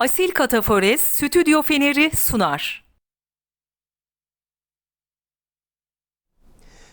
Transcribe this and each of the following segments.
Asil Katafores Stüdyo Feneri sunar.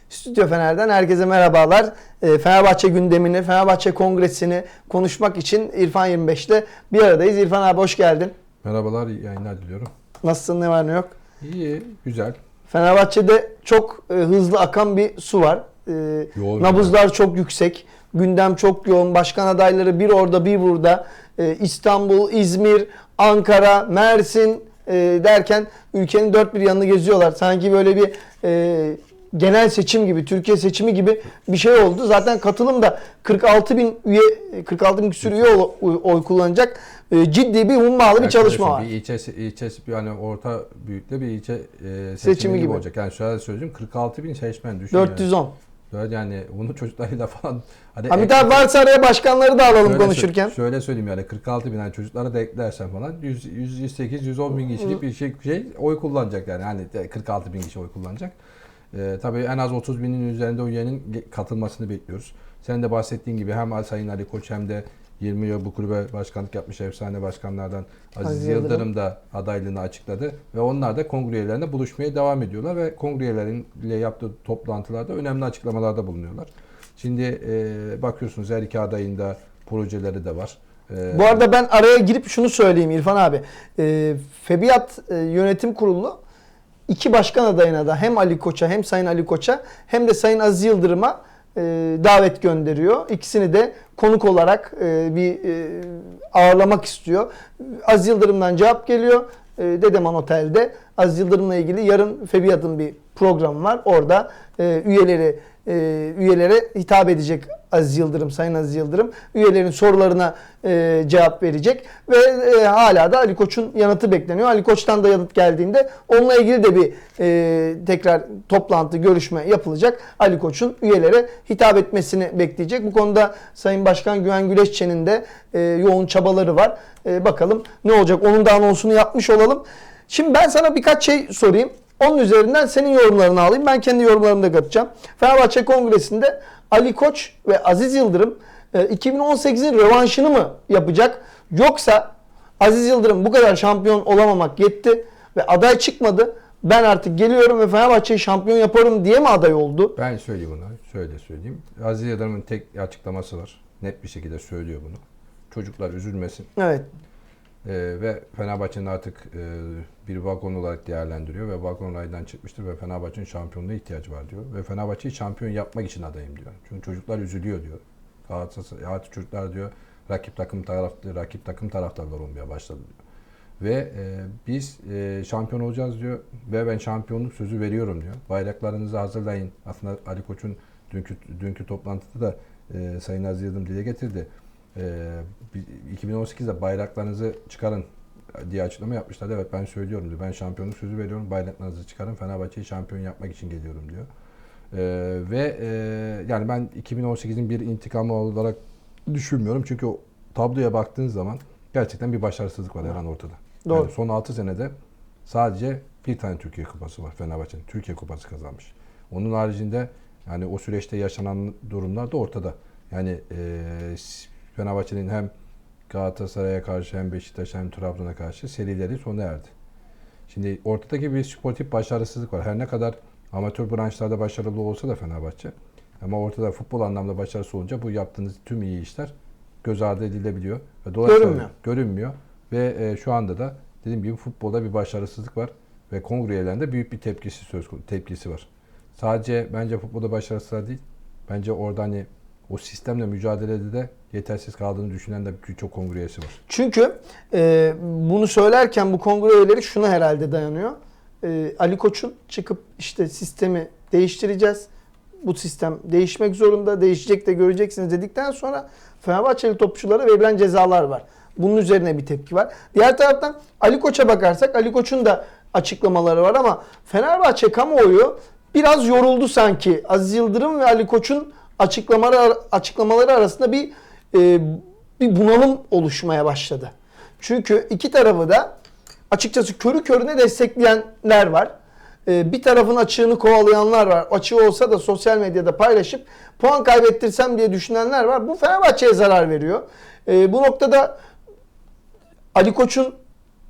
Stüdyo Fener'den herkese merhabalar. Ee, Fenerbahçe gündemini, Fenerbahçe kongresini konuşmak için İrfan 25'te bir aradayız. İrfan abi hoş geldin. Merhabalar, iyi yayınlar diliyorum. Nasılsın, ne var ne yok? İyi, güzel. Fenerbahçe'de çok e, hızlı akan bir su var. Ee, Yoğun nabızlar çok yüksek. Gündem çok yoğun. Başkan adayları bir orada bir burada. Ee, İstanbul, İzmir, Ankara, Mersin e, derken ülkenin dört bir yanını geziyorlar. Sanki böyle bir e, genel seçim gibi, Türkiye seçimi gibi bir şey oldu. Zaten katılım da 46 bin üye, 46 bin küsur üye oy, oy kullanacak. E, ciddi bir ummalı bir çalışma var. Bir ilçe, ilçesi bir hani orta büyüklüğü bir ilçe e, seçimi, Seçimi gibi. gibi. olacak. Yani şöyle söyleyeyim 46 bin seçmen düşün yani. 410. Yani. Yani bunu çocuklarıyla falan hani Hamit ek- abi varsa araya başkanları da alalım şöyle konuşurken. sö- şöyle söyleyeyim yani 46 bin yani çocuklara da eklersen falan 100, 100 108 110 bin kişilik bir şey, şey oy kullanacak yani hani de 46 bin kişi oy kullanacak. Ee, tabii en az 30 binin üzerinde üyenin katılmasını bekliyoruz. Senin de bahsettiğin gibi hem Sayın Ali Koç hem de 20 yıl bu kulübe başkanlık yapmış efsane başkanlardan Aziz, Aziz Yıldırım. Yıldırım da adaylığını açıkladı ve onlar da kongre üyelerine buluşmaya devam ediyorlar ve kongre üyeleriyle yaptığı toplantılarda önemli açıklamalarda bulunuyorlar. Şimdi e, bakıyorsunuz her iki adayında projeleri de var. E, Bu arada ben araya girip şunu söyleyeyim İrfan abi. E, Febiyat e, Yönetim Kurulu iki başkan adayına da hem Ali Koç'a hem Sayın Ali Koç'a hem de Sayın Aziz Yıldırım'a e, davet gönderiyor. İkisini de konuk olarak e, bir e, ağırlamak istiyor. Aziz Yıldırım'dan cevap geliyor. Dedeman Otel'de Aziz Yıldırım'la ilgili yarın Febiyat'ın bir programı var. Orada e, üyeleri e, üyelere hitap edecek Aziz Yıldırım, Sayın Aziz Yıldırım. Üyelerin sorularına e, cevap verecek ve e, hala da Ali Koç'un yanıtı bekleniyor. Ali Koç'tan da yanıt geldiğinde onunla ilgili de bir e, tekrar toplantı, görüşme yapılacak. Ali Koç'un üyelere hitap etmesini bekleyecek. Bu konuda Sayın Başkan Güven Güleşçe'nin de e, yoğun çabaları var. E, bakalım ne olacak? Onun da anonsunu yapmış olalım. Şimdi ben sana birkaç şey sorayım. Onun üzerinden senin yorumlarını alayım. Ben kendi yorumlarımı da katacağım. Fenerbahçe Kongresi'nde Ali Koç ve Aziz Yıldırım e, 2018'in rövanşını mı yapacak? Yoksa Aziz Yıldırım bu kadar şampiyon olamamak yetti ve aday çıkmadı. Ben artık geliyorum ve Fenerbahçe'yi şampiyon yaparım diye mi aday oldu? Ben söyleyeyim bunu. Şöyle söyleyeyim. Aziz Yıldırım'ın tek açıklaması var. Net bir şekilde söylüyor bunu. Çocuklar üzülmesin. Evet. Ee, ve Fenerbahçe'nin artık e, bir vagon olarak değerlendiriyor ve vagon raydan çıkmıştır ve Fenerbahçe'nin şampiyonluğa ihtiyacı var diyor. Ve Fenerbahçe'yi şampiyon yapmak için adayım diyor. Çünkü çocuklar üzülüyor diyor. Galatasaray, çocuklar diyor rakip takım taraflı rakip takım taraftarlar olmaya başladı diyor. Ve e, biz e, şampiyon olacağız diyor ve ben şampiyonluk sözü veriyorum diyor. Bayraklarınızı hazırlayın. Aslında Ali Koç'un dünkü dünkü toplantıda da e, Sayın Aziz Yıldırım dile getirdi. E, bi- 2018'de bayraklarınızı çıkarın diye açıklama yapmışlar. Evet ben söylüyorum diyor. Ben şampiyonluk sözü veriyorum. Bayraklarınızı çıkarın. Fenerbahçe'yi şampiyon yapmak için geliyorum diyor. E, ve e, yani ben 2018'in bir intikamı olarak düşünmüyorum. Çünkü o tabloya baktığın zaman gerçekten bir başarısızlık var her an ortada. Doğru. Yani son 6 senede sadece bir tane Türkiye Kupası var Fenerbahçe'nin. Türkiye Kupası kazanmış. Onun haricinde yani o süreçte yaşanan durumlar da ortada. Yani e, Fenerbahçe'nin hem Galatasaray'a karşı hem Beşiktaş'a hem Trabzon'a karşı serileri sona erdi. Şimdi ortadaki bir sportif başarısızlık var. Her ne kadar amatör branşlarda başarılı olsa da Fenerbahçe ama ortada futbol anlamda başarısı olunca bu yaptığınız tüm iyi işler göz ardı edilebiliyor. Ve dolayısıyla Görünmüyor. Görünmüyor. Ve e, şu anda da dediğim gibi futbolda bir başarısızlık var ve kongre üyelerinde büyük bir tepkisi söz tepkisi var. Sadece bence futbolda başarısızlar değil. Bence orada hani o sistemle mücadelede de yetersiz kaldığını düşünen de birçok kongre üyesi var. Çünkü e, bunu söylerken bu kongre üyeleri şuna herhalde dayanıyor. E, Ali Koç'un çıkıp işte sistemi değiştireceğiz. Bu sistem değişmek zorunda, değişecek de göreceksiniz dedikten sonra Fenerbahçeli topçulara verilen cezalar var. Bunun üzerine bir tepki var. Diğer taraftan Ali Koç'a bakarsak Ali Koç'un da açıklamaları var ama Fenerbahçe kamuoyu biraz yoruldu sanki. Aziz Yıldırım ve Ali Koç'un açıklamaları açıklamaları arasında bir e, bir bunalım oluşmaya başladı. Çünkü iki tarafı da açıkçası körü körüne destekleyenler var. Ee, bir tarafın açığını kovalayanlar var. Açığı olsa da sosyal medyada paylaşıp puan kaybettirsem diye düşünenler var. Bu Fenerbahçe'ye zarar veriyor. Ee, bu noktada Ali Koç'un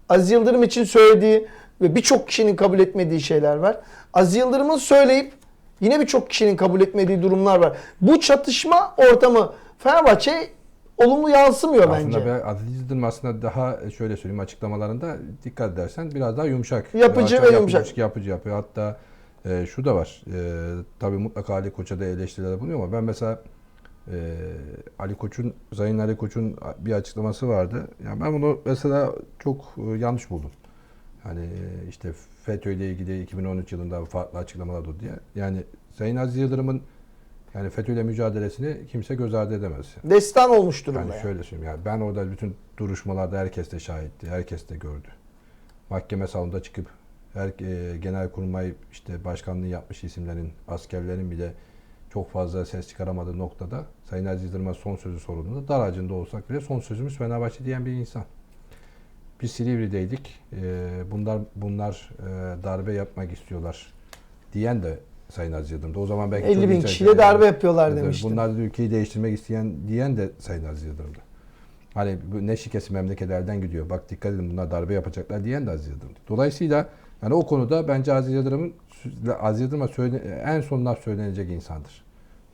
Aziz Yıldırım için söylediği ve birçok kişinin kabul etmediği şeyler var. Aziz Yıldırım'ın söyleyip yine birçok kişinin kabul etmediği durumlar var. Bu çatışma ortamı Fenerbahçe olumlu yansımıyor Aslında bence. ben Aziz Yıldırım aslında daha e, şöyle söyleyeyim açıklamalarında dikkat edersen biraz daha yumuşak. Yapıcı ve yumuşak. Yapıcı, yapıcı yapıyor. Hatta e, şu da var. E, tabii mutlaka Ali Koç'a da eleştiriler bulunuyor ama ben mesela e, Ali Koç'un, Sayın Ali Koç'un bir açıklaması vardı. Yani ben bunu mesela çok e, yanlış buldum. Hani e, işte FETÖ ile ilgili 2013 yılında farklı açıklamalar oldu diye. Yani Sayın Aziz Yıldırım'ın yani FETÖ ile mücadelesini kimse göz ardı edemez. Destan olmuş durumda. Yani yani. şöyle söyleyeyim yani ben orada bütün duruşmalarda herkes de şahitti, herkes de gördü. Mahkeme salonunda çıkıp her e, genel kurmay işte başkanlığı yapmış isimlerin, askerlerin bile çok fazla ses çıkaramadığı noktada Sayın Aziz Yıldırım'a son sözü sorulduğunda dar ağacında olsak bile son sözümüz Fenerbahçe diyen bir insan. Biz Silivri'deydik. E, bunlar bunlar e, darbe yapmak istiyorlar diyen de Sayın Aziz Yıldırım'da. O zaman belki 50 çok bin kişiyle darbe yapıyorlar Evet, demiştim. Bunlar da ülkeyi değiştirmek isteyen diyen de Sayın Aziz Yıldırım'dı. Hani bu ne şikesi memleket elden gidiyor. Bak dikkat edin bunlar darbe yapacaklar diyen de Aziz Yıldırım'dı. Dolayısıyla yani o konuda bence Aziz Yıldırım'ın Aziz Yıldırım'a söyle, en son laf söylenecek insandır.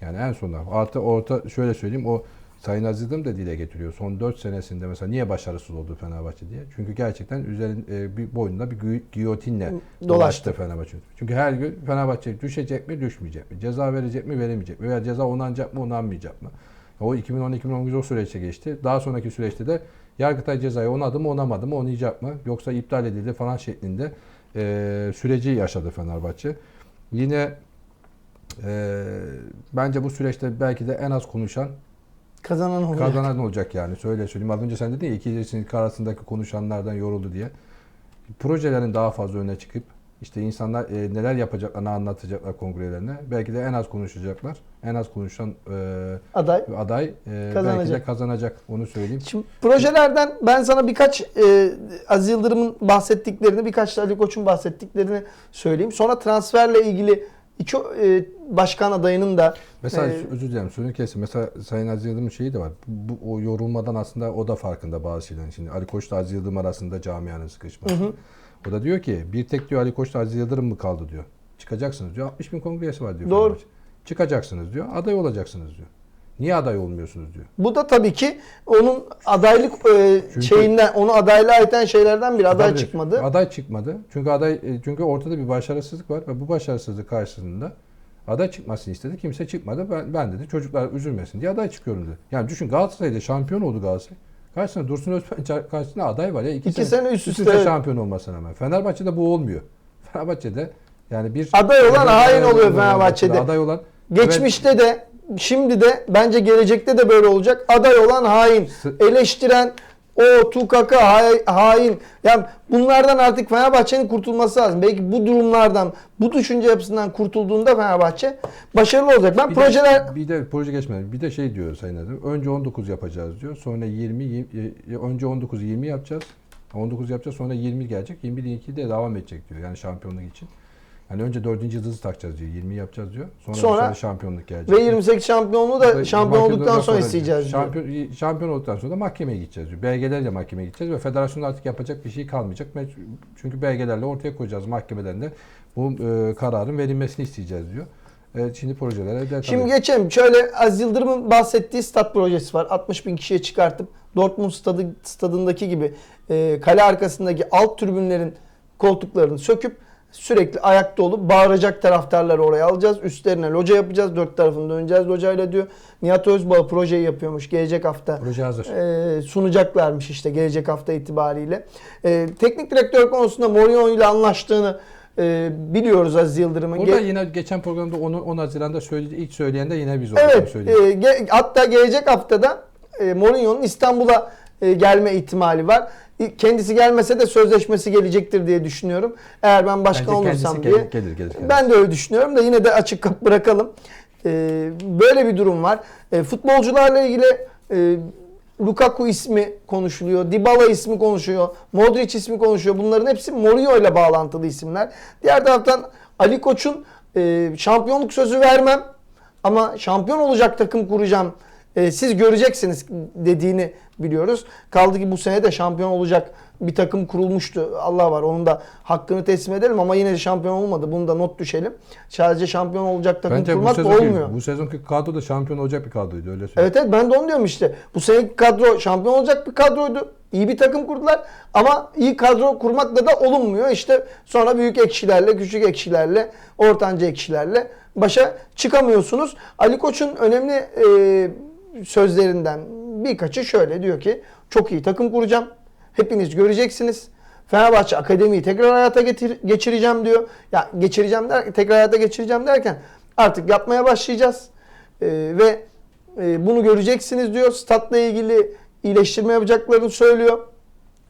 Yani en son laf. Artı orta şöyle söyleyeyim o Sayın Aziz Yıldırım da dile getiriyor. Son 4 senesinde mesela niye başarısız oldu Fenerbahçe diye. Çünkü gerçekten üzerin e, bir boynunda bir giyotinle Dolaştı. dolaştı Fenerbahçe. Çünkü her gün Fenerbahçe düşecek mi, düşmeyecek mi? Ceza verecek mi, veremeyecek mi? Veya ceza onanacak mı, onanmayacak mı? O 2010-2011 o süreçte geçti. Daha sonraki süreçte de Yargıtay cezayı onadı mı, onamadı mı, onayacak mı? Yoksa iptal edildi falan şeklinde e, süreci yaşadı Fenerbahçe. Yine e, bence bu süreçte belki de en az konuşan Kazanan olacak. kazanan olacak yani. Söyle söyleyeyim. Az önce sen dedin ya ikilisinin arasındaki konuşanlardan yoruldu diye. Projelerin daha fazla öne çıkıp işte insanlar e, neler yapacaklarını anlatacaklar kongrelerine. Belki de en az konuşacaklar. En az konuşan e, Aday. aday e, belki Kazanacak. de kazanacak. Onu söyleyeyim. Şimdi projelerden ben sana birkaç e, Aziz Yıldırım'ın bahsettiklerini, birkaç da Ali Koç'un bahsettiklerini söyleyeyim. Sonra transferle ilgili iki e, başkan adayının da Mesela e, özür dilerim sözünü kesin. Mesela Sayın Aziz Yıldırım'ın şeyi de var. Bu, bu- o yorulmadan aslında o da farkında bazı şeylerin. Şimdi Ali Koç'la Aziz Yıldırım arasında camianın sıkışması. O da diyor ki bir tek diyor Ali Koç'la Aziz Yıldırım mı kaldı diyor. Çıkacaksınız diyor. 60 bin kongresi var diyor. Doğru. Fenerbahçe. Çıkacaksınız diyor. Aday olacaksınız diyor. Niye aday olmuyorsunuz diyor. bu da tabii ki onun adaylık e, Çünkü- şeyinden, onu adaylığa iten şeylerden bir aday çıkmadı. Aday çıkmadı. Çünkü aday e, çünkü ortada bir başarısızlık var ve bu başarısızlık karşısında aday çıkmasını istedi. Kimse çıkmadı. Ben, ben dedi çocuklar üzülmesin diye aday çıkıyorum dedi. Yani düşün Galatasaray'da şampiyon oldu Galatasaray. Karşısında Dursun Özbek karşısında aday var ya. iki, İki sene üst üste, evet. şampiyon olmasına rağmen. Fenerbahçe'de bu olmuyor. Fenerbahçe'de yani bir Aday olan hain oluyor Fenerbahçe'de. Aday olan Geçmişte de şimdi de bence gelecekte de böyle olacak. Aday olan hain, eleştiren o tukaka hain. Yani bunlardan artık Fenerbahçe'nin kurtulması lazım. Belki bu durumlardan, bu düşünce yapısından kurtulduğunda Fenerbahçe başarılı olacak. Ben Bir projeler de, bir de proje geçmedi. Bir de şey diyor Sayın Adım. Önce 19 yapacağız diyor. Sonra 20, 20 e, önce 19 20 yapacağız. 19 yapacağız sonra 20 gelecek. 21 22 de devam edecek diyor. Yani şampiyonluk için. Yani önce 4. yıldızı takacağız diyor. 20 yapacağız diyor. Sonra, Sonra- şampiyonluk gelecek. ve 28 şampiyonluğu da şampiyon olduktan sonra isteyeceğiz diyor. Şampiyon, şampiyon olduktan sonra da mahkemeye gideceğiz diyor. Belgelerle mahkemeye gideceğiz ve federasyonda artık yapacak bir şey kalmayacak. Çünkü belgelerle ortaya koyacağız mahkemeden de bu e, kararın verilmesini isteyeceğiz diyor. Evet, şimdi projelere de Şimdi tabii- geçelim. Şöyle Aziz Yıldırım'ın bahsettiği stat projesi var. 60 bin kişiye çıkartıp Dortmund stadı, stadındaki gibi e, kale arkasındaki alt tribünlerin koltuklarını söküp sürekli ayakta olup bağıracak taraftarları oraya alacağız. Üstlerine loca yapacağız. Dört tarafını döneceğiz locayla diyor. Nihat Özbağ projeyi yapıyormuş. Gelecek hafta Proje hazır. e, sunacaklarmış işte gelecek hafta itibariyle. E, teknik direktör konusunda Mourinho ile anlaştığını e, biliyoruz Aziz Yıldırım'ın. Burada Ge- yine geçen programda 10, 10 Haziran'da söyledi, ilk söyleyen de yine biz olduğunu Evet. e, ge- hatta gelecek haftada e, Mourinho'nun İstanbul'a e, gelme ihtimali var. Kendisi gelmese de sözleşmesi gelecektir diye düşünüyorum. Eğer ben başkan Bence olursam diye. gelir, gelir, gelir, gelir. Ben de öyle düşünüyorum da yine de açık kapı bırakalım. E, böyle bir durum var. E, futbolcularla ilgili e, Lukaku ismi konuşuluyor. Dybala ismi konuşuyor. Modric ismi konuşuyor. Bunların hepsi Mourinho ile bağlantılı isimler. Diğer taraftan Ali Koç'un e, şampiyonluk sözü vermem ama şampiyon olacak takım kuracağım e, siz göreceksiniz dediğini biliyoruz. Kaldı ki bu sene de şampiyon olacak bir takım kurulmuştu. Allah var onun da hakkını teslim edelim ama yine de şampiyon olmadı. Bunu da not düşelim. Sadece şampiyon olacak takım Bence bu kurmak da sezonki, olmuyor. bu sezonki kadro da şampiyon olacak bir kadroydu öyle söyleyeyim. Evet evet ben de onu diyorum işte. Bu seneki kadro şampiyon olacak bir kadroydu. İyi bir takım kurdular ama iyi kadro kurmakla da olunmuyor. İşte sonra büyük ekşilerle, küçük ekşilerle, ortanca ekşilerle başa çıkamıyorsunuz. Ali Koç'un önemli e, sözlerinden birkaçı şöyle diyor ki çok iyi takım kuracağım. Hepiniz göreceksiniz. Fenerbahçe Akademi'yi tekrar hayata getir, geçireceğim diyor. Ya geçireceğim der, tekrar hayata geçireceğim derken artık yapmaya başlayacağız. E, ve e, bunu göreceksiniz diyor. Statla ilgili iyileştirme yapacaklarını söylüyor.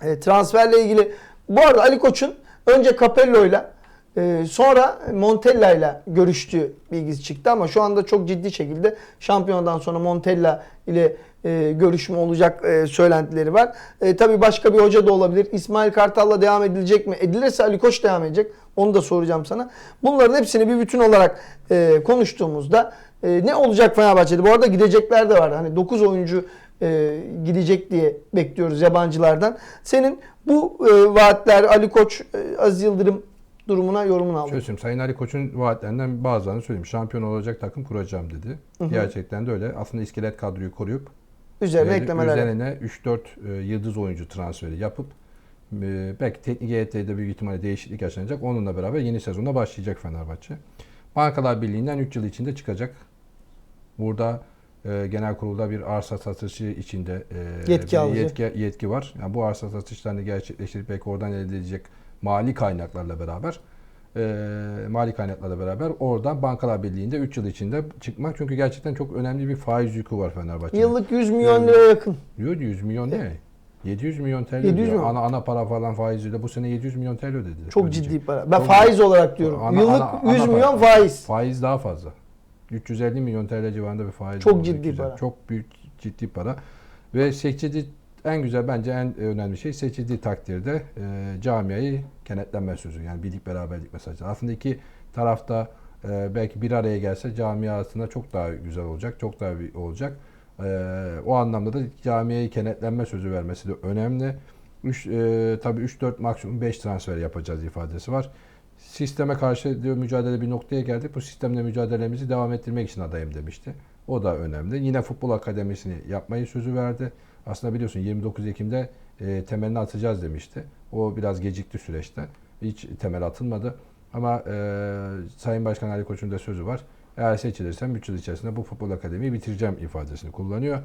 E, transferle ilgili. Bu arada Ali Koç'un önce Capello'yla e, sonra Montella ile görüştüğü bilgisi çıktı ama şu anda çok ciddi şekilde şampiyonadan sonra Montella ile e, görüşme olacak e, söylentileri var. E, tabii başka bir hoca da olabilir. İsmail Kartal'la devam edilecek mi? Edilirse Ali Koç devam edecek. Onu da soracağım sana. Bunların hepsini bir bütün olarak e, konuştuğumuzda e, ne olacak Fenerbahçe'de? Bu arada gidecekler de var. Hani 9 oyuncu e, gidecek diye bekliyoruz yabancılardan. Senin bu e, vaatler Ali Koç, e, Aziz Yıldırım durumuna yorumunu aldım. Şöyle Sayın Ali Koç'un vaatlerinden bazılarını söyleyeyim. Şampiyon olacak takım kuracağım dedi. Gerçekten de öyle. Aslında iskelet kadroyu koruyup Üzerine e, eklemeler. üzerine 3-4 e, yıldız oyuncu transferi yapıp e, belki teknik heyette de büyük ihtimalle değişiklik yaşanacak. Onunla beraber yeni sezonda başlayacak Fenerbahçe. Bankalar Birliği'nden 3 yıl içinde çıkacak. Burada e, genel kurulda bir arsa satışı içinde e, Yetki yetki, yetki var. Yani bu arsa satışlarını gerçekleştirip belki oradan elde edilecek mali kaynaklarla beraber e, mali kaynaklarla beraber oradan Bankalar Birliği'nde 3 yıl içinde çıkmak. Çünkü gerçekten çok önemli bir faiz yükü var Fenerbahçe'nin. Yıllık 100 milyon liraya yakın. Yok 100 milyon ne? 700 milyon TL 700 ödüyor. mi? Ana, ana para falan faiziyle bu sene 700 milyon TL ödedi. Çok Ödeyecek. ciddi para. Ben Çok faiz olarak diyorum. Ana- Yıllık ana- ana 100 para. milyon faiz. Faiz daha fazla. 350 milyon TL civarında bir faiz. Çok ciddi güzel. para. Çok büyük ciddi para. Ve seçildiği en güzel bence en önemli şey seçildiği takdirde e, camiayı kenetlenme sözü. Yani birlik beraberlik mesajı. Aslında iki tarafta e, belki bir araya gelse camia aslında çok daha güzel olacak. Çok daha bir olacak. E, o anlamda da camiayı kenetlenme sözü vermesi de önemli. Üç, e, tabii 3-4 maksimum 5 transfer yapacağız ifadesi var. Sisteme karşı diyor mücadele bir noktaya geldik. Bu sistemle mücadelemizi devam ettirmek için adayım demişti. O da önemli. Yine futbol akademisini yapmayı sözü verdi. Aslında biliyorsun 29 Ekim'de e, temelini atacağız demişti. O biraz gecikti süreçte. Hiç temel atılmadı. Ama e, Sayın Başkan Ali Koç'un da sözü var. Eğer seçilirsem 3 yıl içerisinde bu futbol akademiyi bitireceğim ifadesini kullanıyor.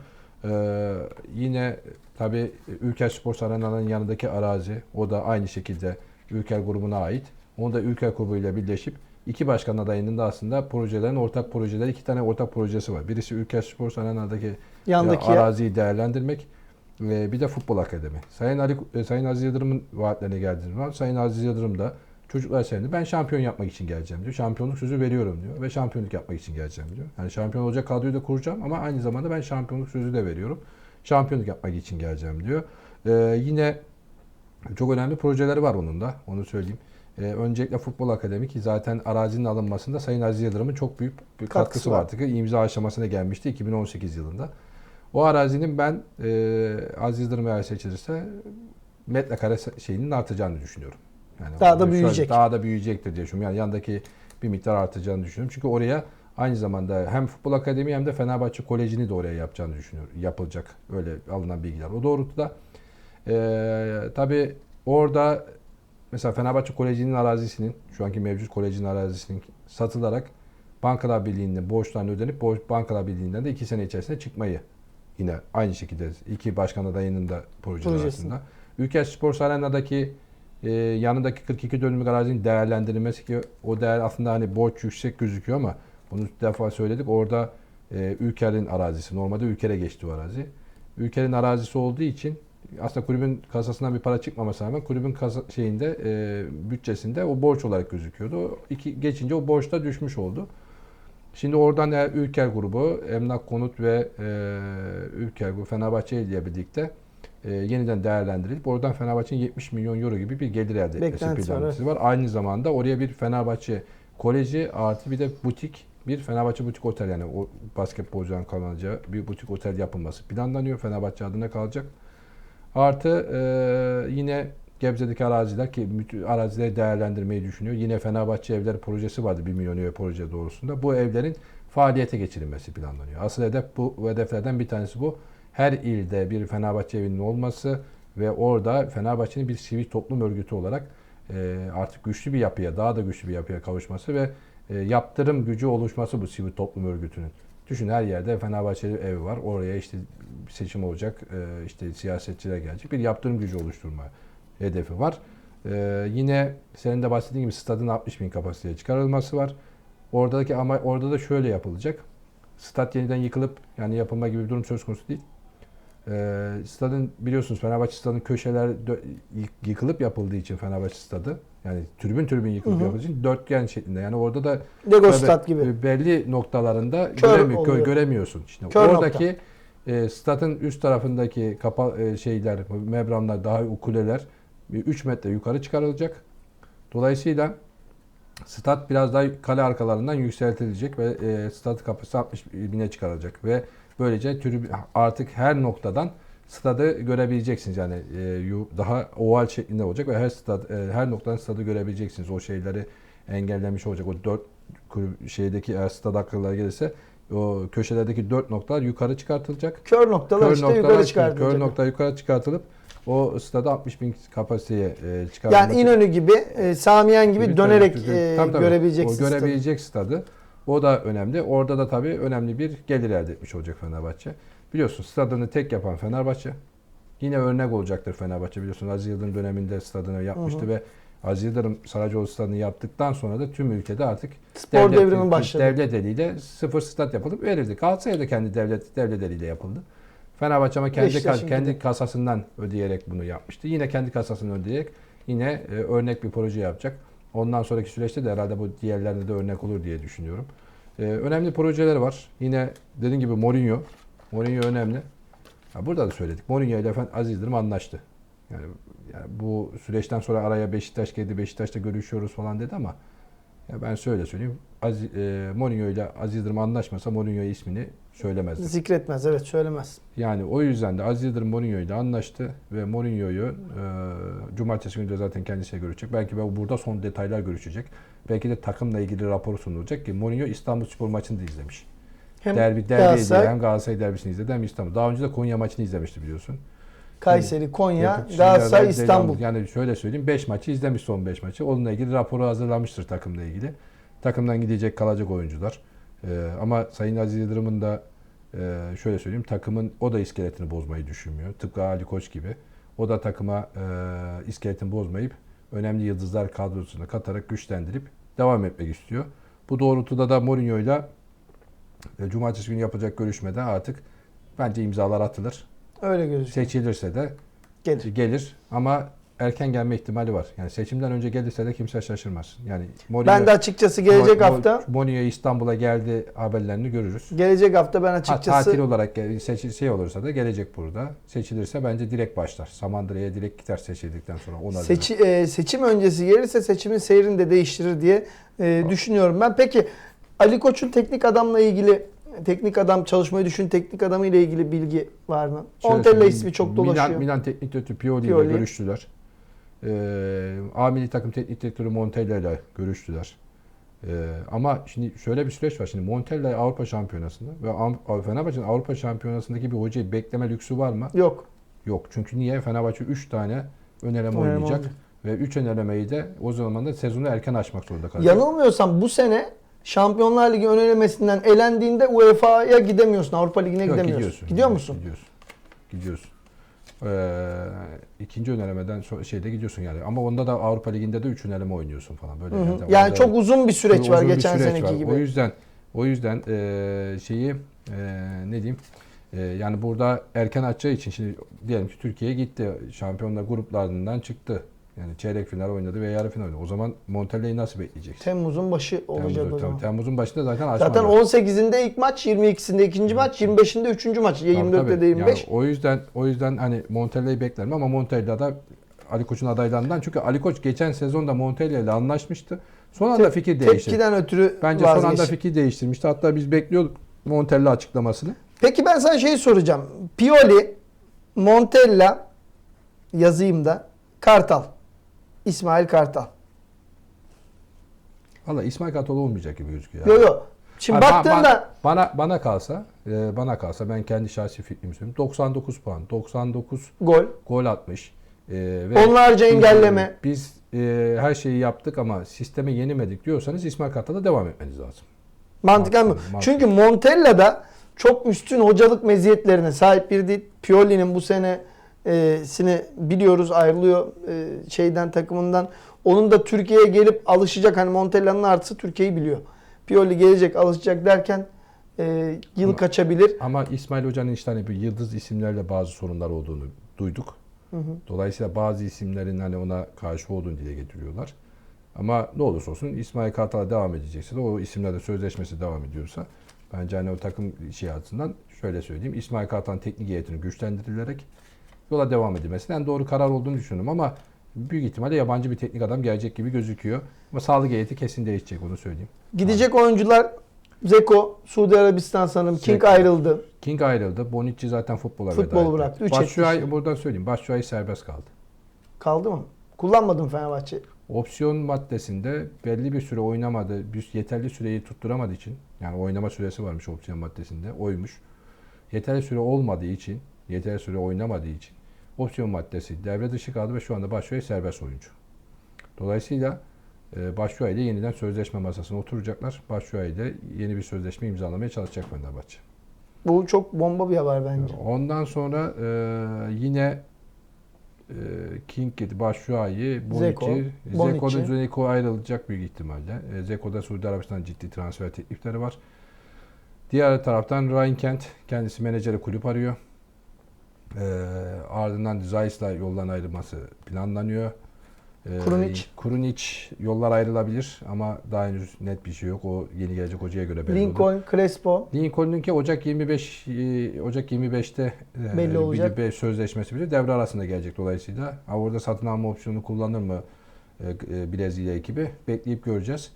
E, yine tabii Ülker Spor Arena'nın yanındaki arazi o da aynı şekilde Ülker grubuna ait. Onu da Ülker grubuyla birleşip iki başkan adayının da aslında projelerin ortak projeleri iki tane ortak projesi var. Birisi Ülker Spor Yandaki e, araziyi değerlendirmek ve bir de futbol akademi. Sayın Ali e, Sayın Aziz Yıldırım'ın vaatlerine geldiğiniz zaman Sayın Aziz Yıldırım da çocuklar sevindi. Ben şampiyon yapmak için geleceğim diyor. Şampiyonluk sözü veriyorum diyor ve şampiyonluk yapmak için geleceğim diyor. Yani şampiyon olacak kadroyu da kuracağım ama aynı zamanda ben şampiyonluk sözü de veriyorum. Şampiyonluk yapmak için geleceğim diyor. Ee, yine çok önemli projeleri var onun da. Onu söyleyeyim. Ee, öncelikle Futbol Akademi ki zaten arazinin alınmasında Sayın Aziz Yıldırım'ın çok büyük bir katkısı, Katkısı var. vardı. imza aşamasına gelmişti 2018 yılında. O arazinin ben e, Aziz Yıldırım eğer seçilirse metrekare şeyinin artacağını düşünüyorum. Yani Daha da şöyle büyüyecek. Daha da büyüyecektir diye düşünüyorum. Yani yandaki bir miktar artacağını düşünüyorum. Çünkü oraya aynı zamanda hem Futbol Akademi hem de Fenerbahçe Koleji'ni de oraya yapacağını düşünüyorum. Yapılacak. Öyle alınan bilgiler. O doğrultuda ee, tabii orada mesela Fenerbahçe Koleji'nin arazisinin, şu anki mevcut kolejinin arazisinin satılarak Bankalar Birliği'nin borçlarını ödenip borç, Bankalar Birliği'nden de iki sene içerisinde çıkmayı yine aynı şekilde iki başkan adayının da projeler arasında. Ülker Spor Arena'daki e, yanındaki 42 dönümlük arazinin değerlendirilmesi ki o değer aslında hani borç yüksek gözüküyor ama bunu defa söyledik. Orada e, Ülker'in arazisi. Normalde Ülker'e geçti o arazi. Ülker'in arazisi olduğu için aslında kulübün kasasından bir para çıkmamasına rağmen kulübün kasa, şeyinde e, bütçesinde o borç olarak gözüküyordu. İki, geçince o borç da düşmüş oldu. Şimdi oradan e, Ülker grubu, Emlak Konut ve e, Ülker grubu Fenerbahçe ile birlikte e, yeniden değerlendirilip oradan Fenerbahçe'nin 70 milyon euro gibi bir gelir elde etmesi planlaması var. Aynı zamanda oraya bir Fenerbahçe Koleji artı bir de butik bir Fenerbahçe butik otel yani o basketbolcuların kalacağı bir butik otel yapılması planlanıyor. Fenerbahçe adına kalacak. Artı e, yine Gebze'deki araziler ki arazileri değerlendirmeyi düşünüyor. Yine Fenerbahçe evleri projesi vardı 1 milyon euro proje doğrusunda. Bu evlerin faaliyete geçirilmesi planlanıyor. Asıl hedef bu hedeflerden bir tanesi bu. Her ilde bir Fenerbahçe evinin olması ve orada Fenerbahçe'nin bir sivil toplum örgütü olarak e, artık güçlü bir yapıya, daha da güçlü bir yapıya kavuşması ve e, yaptırım gücü oluşması bu sivil toplum örgütünün. Düşün her yerde Fenerbahçe evi var. Oraya işte seçim olacak, e, işte siyasetçiler gelecek. Bir yaptırım gücü oluşturma hedefi var. E, yine senin de bahsettiğin gibi stadın 60 bin kapasiteye çıkarılması var. Oradaki ama orada da şöyle yapılacak. Stat yeniden yıkılıp yani yapılma gibi bir durum söz konusu değil. Ee, stadın biliyorsunuz Fenerbahçe stadın köşeler yıkılıp yapıldığı için Fenerbahçe stadı yani tribün tribün yıkılıp yapıldığı için dörtgen şeklinde. Yani orada da Lego tabii stat gibi. belli noktalarında Kör göremi- kö- oluyor. göremiyorsun. Şimdi Kör oradaki e, stadın üst tarafındaki kapa e, şeyler, membranlar, daha kuleler 3 metre yukarı çıkarılacak. Dolayısıyla stat biraz daha kale arkalarından yükseltilecek ve e, stat kapısı 60 bine çıkarılacak ve böylece tribün artık her noktadan stadı görebileceksiniz yani e, daha oval şeklinde olacak ve her stad e, her noktadan stadı görebileceksiniz. O şeyleri engellemiş olacak. O dört şeydeki eğer stad akılları gelirse o köşelerdeki dört noktalar yukarı çıkartılacak. Kör noktalar işte yukarı kör çıkartılacak. nokta yukarı çıkartılıp o stada 60 bin kapasiteye e, çıkarılması. Yani İnönü gibi, e, Samiyen gibi Tabii, dönerek e, tabii, tabii. görebileceksin. O stadı. görebilecek stadı. O da önemli. Orada da tabii önemli bir gelir elde etmiş olacak Fenerbahçe. Biliyorsun stadını tek yapan Fenerbahçe. Yine örnek olacaktır Fenerbahçe biliyorsun. Aziz Yıldırım döneminde stadını yapmıştı Hı hı. ve Aziz Yıldırım Saracoğlu stadını yaptıktan sonra da tüm ülkede artık Spor devrimi başladı. devlet eliyle sıfır stat yapılıp verildi. Galatasaray'da kendi devlet devlet eliyle yapıldı. Fenerbahçe ama kendi ka- kendi kasasından ödeyerek bunu yapmıştı. Yine kendi kasasından ödeyerek yine e, örnek bir proje yapacak. Ondan sonraki süreçte de herhalde bu diğerlerine de örnek olur diye düşünüyorum. E, önemli projeler var. Yine dediğim gibi Mourinho. Mourinho önemli. Ha, burada da söyledik. Mourinho ile Aziz Yıldırım anlaştı. Yani, yani bu süreçten sonra araya Beşiktaş girdi. Beşiktaş'ta görüşüyoruz falan dedi ama ya ben şöyle söyleyeyim. Aziz, e, Mourinho ile Aziz Yıldırım anlaşmasa Mourinho ismini söylemezdi. Zikretmez evet söylemez. Yani o yüzden de Aziz Yıldırım Mourinho ile anlaştı ve Mourinho'yu e, cumartesi günü de zaten kendisiyle görüşecek. Belki burada son detaylar görüşecek. Belki de takımla ilgili raporu sunulacak ki Mourinho İstanbul Spor maçını da izlemiş. Hem Derbi, derbi Galatasaray, hem Galatasaray derbisini izledi hem İstanbul. Daha önce de Konya maçını izlemişti biliyorsun. Kayseri, Konya, Yapıp Galatasaray, İstanbul. Yani şöyle söyleyeyim 5 maçı izlemiş son 5 maçı. Onunla ilgili raporu hazırlamıştır takımla ilgili. Takımdan gidecek kalacak oyuncular. Ee, ama Sayın Aziz Yıldırım'ın da e, şöyle söyleyeyim takımın o da iskeletini bozmayı düşünmüyor. Tıpkı Ali Koç gibi. O da takıma e, iskeletini bozmayıp önemli yıldızlar kadrosuna katarak güçlendirip devam etmek istiyor. Bu doğrultuda da Mourinho ile e, Cumartesi günü yapacak görüşmede artık bence imzalar atılır. Öyle gözüküyor. Seçilirse de Gelir. gelir ama erken gelme ihtimali var. Yani seçimden önce gelirse de kimse şaşırmaz. Yani Mourinho, Ben de açıkçası gelecek Mo- hafta Mourinho İstanbul'a geldi haberlerini görürüz. gelecek hafta ben Ha, açıkçası tatil olarak seçil şey olursa da gelecek burada. Seçilirse bence direkt başlar. Samandıra'ya direkt gider seçildikten sonra. Ona seçi, e, seçim öncesi gelirse seçimin seyrini de değiştirir diye e, düşünüyorum ben. Peki Ali Koç'un teknik adamla ilgili teknik adam çalışmayı düşün teknik adamı ile ilgili bilgi var mı? Montella ismi çok Milan, dolaşıyor. Milan Teknik Direktörü Pioli, Pioli. ile görüştüler. Ee, A milli takım teknik direktörü Montella ile görüştüler. Ee, ama şimdi şöyle bir süreç var. Şimdi Montella Avrupa Şampiyonası'nda ve Fenerbahçe'nin Avrupa Şampiyonası'ndaki bir hocayı bekleme lüksü var mı? Yok. Yok. Çünkü niye? Fenerbahçe 3 tane ön eleme Önemli oynayacak. oldu. Ve 3 ön elemeyi de o zaman da sezonu erken açmak zorunda kalacak. Yanılmıyorsam bu sene Şampiyonlar Ligi ön elemesinden elendiğinde UEFA'ya gidemiyorsun. Avrupa Ligi'ne Yok, gidemiyorsun. gidiyorsun. Gidiyor musun? Gidiyorsun. Gidiyorsun. Ee, ikinci önelemeden şeyde gidiyorsun yani. Ama onda da Avrupa Ligi'nde de üç öneleme oynuyorsun falan. Böyle Hı hı. yani, Yani çok uzun bir süreç uzun var bir geçen süreç seneki var. gibi. O yüzden o yüzden eee, şeyi eee, ne diyeyim? Eee, yani burada erken açacağı için şimdi diyelim ki Türkiye gitti. Şampiyonlar gruplarından çıktı. Yani çeyrek final oynadı ve yarı final oynadı. O zaman Montella'yı nasıl bekleyeceksin? Temmuz'un başı olacak Temmuz'un- o zaman. Temmuz'un başında zaten açman Zaten lazım. 18'inde ilk maç, 22'sinde ikinci maç, 25'inde üçüncü maç. Ya Tabii, 24'te tabii. de 25. Yani o yüzden o yüzden hani Montella'yı beklerim ama Montella da Ali Koç'un adaylarından. Çünkü Ali Koç geçen sezonda Montella ile anlaşmıştı. Son anda Te- fikir değiştirdi. Tepkiden ötürü Bence son anda vazgeç. fikir değiştirmişti. Hatta biz bekliyorduk Montella açıklamasını. Peki ben sana şeyi soracağım. Pioli, Montella yazayım da Kartal. İsmail Kartal. Valla İsmail Kartal olmayacak gibi gözüküyor. Yo yo. Şimdi Ha, ba- baktığında ba- bana bana kalsa e, bana kalsa ben kendi şahsi fikrimi söyleyeyim. 99 puan, 99 gol. gol atmış. E, ve Onlarca engelleme. Biz e, her şeyi yaptık ama sisteme yenemedik diyorsanız İsmail Kartal'a devam etmeniz lazım. Mantıken mantıklı. Çünkü Montella da çok üstün hocalık meziyetlerine sahip bir değil. Pioli'nin bu sene sini biliyoruz ayrılıyor e, şeyden takımından. Onun da Türkiye'ye gelip alışacak. Hani Montella'nın artısı Türkiye'yi biliyor. Pioli gelecek alışacak derken e, yıl Ama- kaçabilir. Ama İsmail Hoca'nın işte hani bir yıldız isimlerle bazı sorunlar olduğunu duyduk. Hı hı. Dolayısıyla bazı isimlerin hani ona karşı olduğunu dile getiriyorlar. Ama ne olursa olsun İsmail Kartal'a devam edecekse de o isimlerle sözleşmesi devam ediyorsa bence hani o takım şey açısından şöyle söyleyeyim. İsmail Kartal'ın teknik heyetini güçlendirilerek yola devam edilmesinin en doğru karar olduğunu düşünüyorum ama büyük ihtimalle yabancı bir teknik adam gelecek gibi gözüküyor. Ama sağlık heyeti kesin değişecek onu söyleyeyim. Gidecek oyuncular Zeko, Suudi Arabistan sanırım. King Zeko. ayrıldı. King ayrıldı. Bonucci zaten futbola Futbolu veda bıraktı. Üç etmiş. buradan söyleyeyim. Batshuayi serbest kaldı. Kaldı mı? Kullanmadım Fenerbahçe. Opsiyon maddesinde belli bir süre oynamadı, bir yeterli süreyi tutturamadığı için, yani oynama süresi varmış opsiyon maddesinde, oymuş. Yeterli süre olmadığı için, yeterli süre oynamadığı için opsiyon maddesi devre dışı kaldı ve şu anda Başşuay serbest oyuncu. Dolayısıyla e, Başşuay ile yeniden sözleşme masasına oturacaklar. Başşuay ile yeni bir sözleşme imzalamaya çalışacak Fenerbahçe. Bu çok bomba bir haber bence. Ondan sonra e, yine e, Zeko, Bonucci, Bonucci. Zeko'da Zeko ayrılacak büyük ihtimalle. E, Zeko'da Suudi Arabistan ciddi transfer teklifleri var. Diğer taraftan Ryan Kent kendisi menajeri kulüp arıyor. E, ardından Zayis'la yoldan ayrılması planlanıyor. E, Krunic. Krunic yollar ayrılabilir ama daha henüz net bir şey yok. O yeni gelecek hocaya göre belli olur. Lincoln, Crespo. Lincoln'unki Ocak 25 e, Ocak 25'te e, Belli olacak. Bir, bir sözleşmesi bile devre arasında gelecek dolayısıyla. Ha, orada satın alma opsiyonu kullanır mı e, e, Brezilya ekibi bekleyip göreceğiz.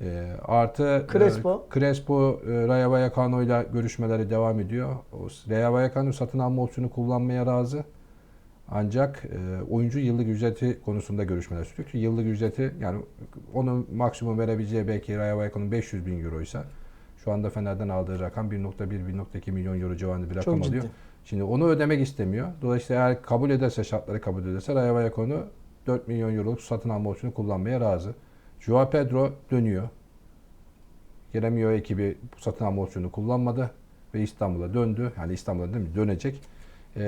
E, artı Crespo. E, Crespo e, Rayo Vallecano ile görüşmeleri devam ediyor. O, Rayo Vallecano satın alma opsiyonu kullanmaya razı. Ancak e, oyuncu yıllık ücreti konusunda görüşmeler sürüyor. ki Yıllık ücreti yani onun maksimum verebileceği belki Rayo Vallecano'nun 500 bin euroysa şu anda Fener'den aldığı rakam 1.1-1.2 milyon euro civarında bir rakam Çok alıyor. ciddi. Şimdi onu ödemek istemiyor. Dolayısıyla eğer kabul ederse şartları kabul ederse Rayo Vallecano 4 milyon euroluk satın alma opsiyonu kullanmaya razı. Joao Pedro dönüyor. Gremio ekibi bu satın alma opsiyonu kullanmadı ve İstanbul'a döndü. Yani İstanbul'a değil mi? Dönecek. Ee,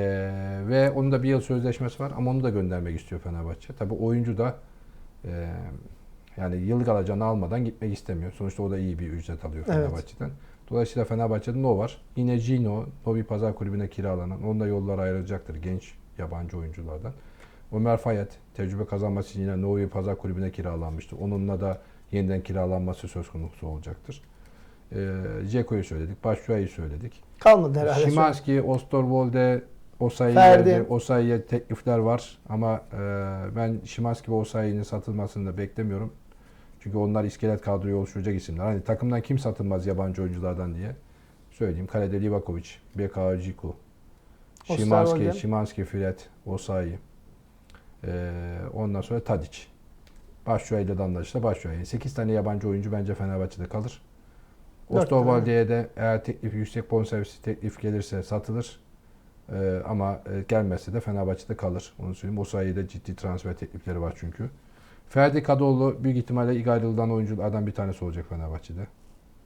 ve onun da bir yıl sözleşmesi var ama onu da göndermek istiyor Fenerbahçe. Tabi oyuncu da e, yani yıllık alacağını almadan gitmek istemiyor. Sonuçta o da iyi bir ücret alıyor Evet. Fenerbahçe'den. Dolayısıyla Fenerbahçe'de ne var? Yine Gino, Novi Pazar Kulübü'ne kiralanan. Onun da yollar ayrılacaktır genç yabancı oyunculardan. Ömer Fayet tecrübe kazanması için yine Novi Pazar Kulübü'ne kiralanmıştı. Onunla da yeniden kiralanması söz konusu olacaktır. Ee, Ceko'yu söyledik, Başşuay'ı söyledik. Kalmadı herhalde. Şimanski, Osayi geldi. Osayi'ye teklifler var ama e, ben Şimanski ve Osayi'nin satılmasını da beklemiyorum. Çünkü onlar iskelet kadroyu oluşturacak isimler. Hani takımdan kim satılmaz yabancı oyunculardan diye söyleyeyim. Kalede Livakovic, Beka Ciku, Şimanski. Şimanski, Fred, Osayi. E, ondan sonra Tadic. Başşuay ile de anlaşırsa Başşuay. 8 tane yabancı oyuncu bence Fenerbahçe'de kalır. Osterwolde'ye de eğer teklif yüksek bonservisi teklif gelirse satılır. Ee, ama e, gelmezse de Fenerbahçe'de kalır. Onu söyleyeyim. O sayede ciddi transfer teklifleri var çünkü. Ferdi Kadıoğlu büyük ihtimalle ilk ayrılan oyunculardan bir tanesi olacak Fenerbahçe'de.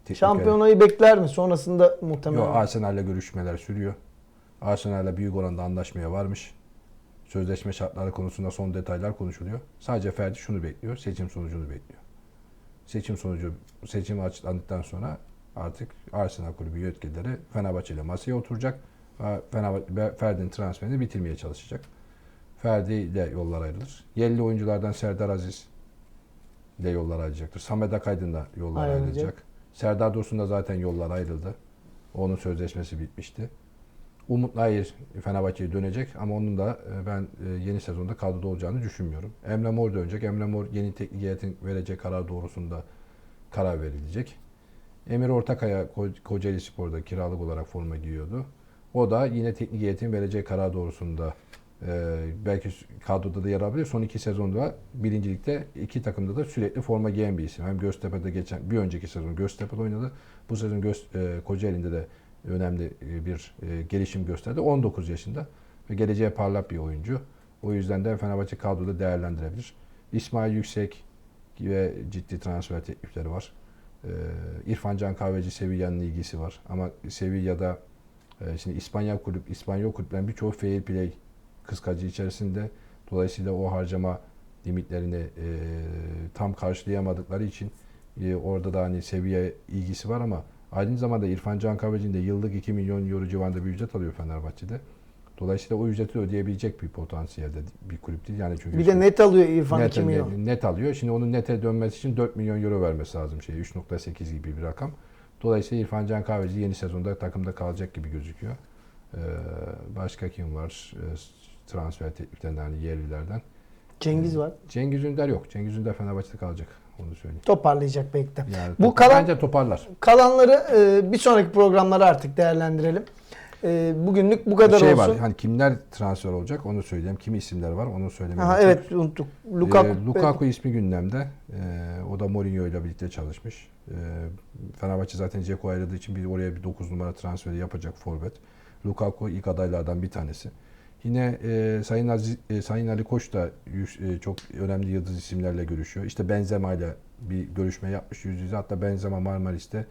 Teknik Şampiyonayı bekler mi? Sonrasında muhtemelen. Yok Arsenal'le görüşmeler sürüyor. Arsenal'le büyük oranda anlaşmaya varmış. Sözleşme şartları konusunda son detaylar konuşuluyor. Sadece Ferdi şunu bekliyor. Seçim sonucunu bekliyor. Seçim sonucu seçim açıklandıktan sonra artık Arsenal kulübü yetkilileri Fenerbahçe ile masaya oturacak. ve Fenerbahçe Ferdi'nin transferini bitirmeye çalışacak. Ferdi ile yollar ayrılır. Yerli oyunculardan Serdar Aziz ile yollar ayrılacaktır. Samet Akaydın da yollar Ayrılacak. ayrılacak. Serdar Dursun da zaten yollar ayrıldı. Onun sözleşmesi bitmişti. Umut Nayir Fenerbahçe'ye dönecek ama onun da e, ben e, yeni sezonda kadroda olacağını düşünmüyorum. Emre Mor dönecek. Emre Mor yeni teknik heyetin vereceği karar doğrusunda karar verilecek. Emir Ortakaya Ko- Kocaeli Spor'da kiralık olarak forma giyiyordu. O da yine teknik heyetin vereceği karar doğrusunda e, belki kadroda da yer alabilir. Son iki sezonda birincilikte iki takımda da sürekli forma giyen bir isim. Hem Göztepe'de geçen bir önceki sezon Göztepe'de oynadı. Bu sezon Göz, e, Kocaeli'nde de önemli e, bir e, gelişim gösterdi. 19 yaşında ve geleceğe parlak bir oyuncu. O yüzden de Fenerbahçe kadroda değerlendirebilir. İsmail Yüksek ve ciddi transfer teklifleri var. Ee, İrfan Can Kahveci Sevilla'nın ilgisi var. Ama Sevilla'da e, şimdi İspanyol kulüp, İspanyol kulüplerin birçoğu fair play kıskacı içerisinde. Dolayısıyla o harcama limitlerini e, tam karşılayamadıkları için e, orada da hani seviye ilgisi var ama aynı zamanda İrfan Can Kahveci'nin de yıllık 2 milyon euro civarında bir ücret alıyor Fenerbahçe'de. Dolayısıyla o ücreti ödeyebilecek bir potansiyelde bir kulüp değil. Yani çünkü Bir de net alıyor İrfan net, 2 milyon. net alıyor. Şimdi onun nete dönmesi için 4 milyon euro vermesi lazım şey 3.8 gibi bir rakam. Dolayısıyla İrfan Can Kahveci yeni sezonda takımda kalacak gibi gözüküyor. Ee, başka kim var? Ee, transfer tekliflerinden yerlilerden. Cengiz var. Cengiz Ünder yok. Cengiz Ünder Fenerbahçe'de kalacak. Onu söyleyeyim. Toparlayacak belki de. Yani Bu top- kalan- bence toparlar. Kalanları e, bir sonraki programlara artık değerlendirelim. E, bugünlük bu kadar şey olsun. var. Hani kimler transfer olacak onu söyleyeyim. Kimi isimler var onu söylemeyi Aha, unuttuk. evet unuttuk. Lukaku. Ee, Lukaku ismi gündemde. Ee, o da Mourinho ile birlikte çalışmış. Ee, Fenerbahçe zaten Dzeko ayrıldığı için bir oraya bir 9 numara transferi yapacak forvet. Lukaku ilk adaylardan bir tanesi. Yine e, Sayın, Aziz, e, Sayın Ali Koç da yüz- e, çok önemli yıldız isimlerle görüşüyor. İşte Benzema ile bir görüşme yapmış yüz yüze. Hatta Benzema Marmaris'te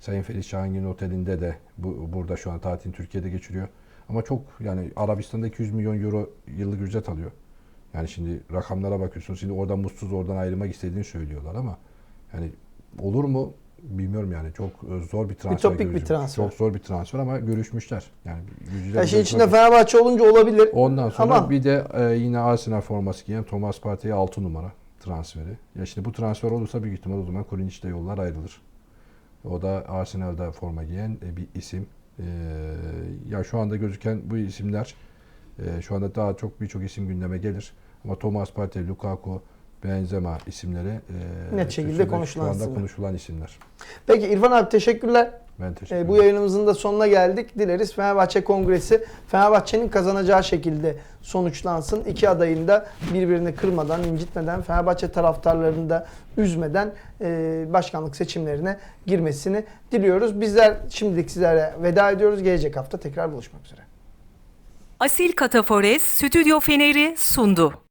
Sayın Feris Şahangin Oteli'nde de bu, burada şu an tatilini Türkiye'de geçiriyor. Ama çok yani Arabistan'da 200 milyon euro yıllık ücret alıyor. Yani şimdi rakamlara bakıyorsun. Şimdi oradan mutsuz oradan ayrılmak istediğini söylüyorlar ama yani olur mu bilmiyorum yani. Çok e, zor bir transfer. Ütopik bir transfer. Çok zor bir transfer ama görüşmüşler. Yani yüz yüze Ya şey içinde. Fenerbahçe olunca olabilir. Ondan sonra Ama- bir de e, yine Arsenal forması giyen Thomas Partey'e 6 numara transferi. Ya şimdi bu transfer olursa büyük ihtimal o zaman Kurinic'te yollar ayrılır. O da Arsenal'da forma giyen e, bir isim. E, ya şu anda gözüken bu isimler e, şu anda daha çok birçok isim gündeme gelir. Ama Thomas Partey, Lukaku, Benzema isimleri e, Net şekilde konuşulan isimler. konuşulan isimler. Peki İrfan abi teşekkürler. Ben teşekkür E, bu yayınımızın da sonuna geldik. Dileriz Fenerbahçe Kongresi Fenerbahçe'nin kazanacağı şekilde sonuçlansın. İki adayın da birbirini kırmadan, incitmeden, Fenerbahçe taraftarlarını da üzmeden e, başkanlık seçimlerine girmesini diliyoruz. Bizler şimdilik sizlere veda ediyoruz. Gelecek hafta tekrar buluşmak üzere. Asil Katafores Stüdyo Feneri sundu.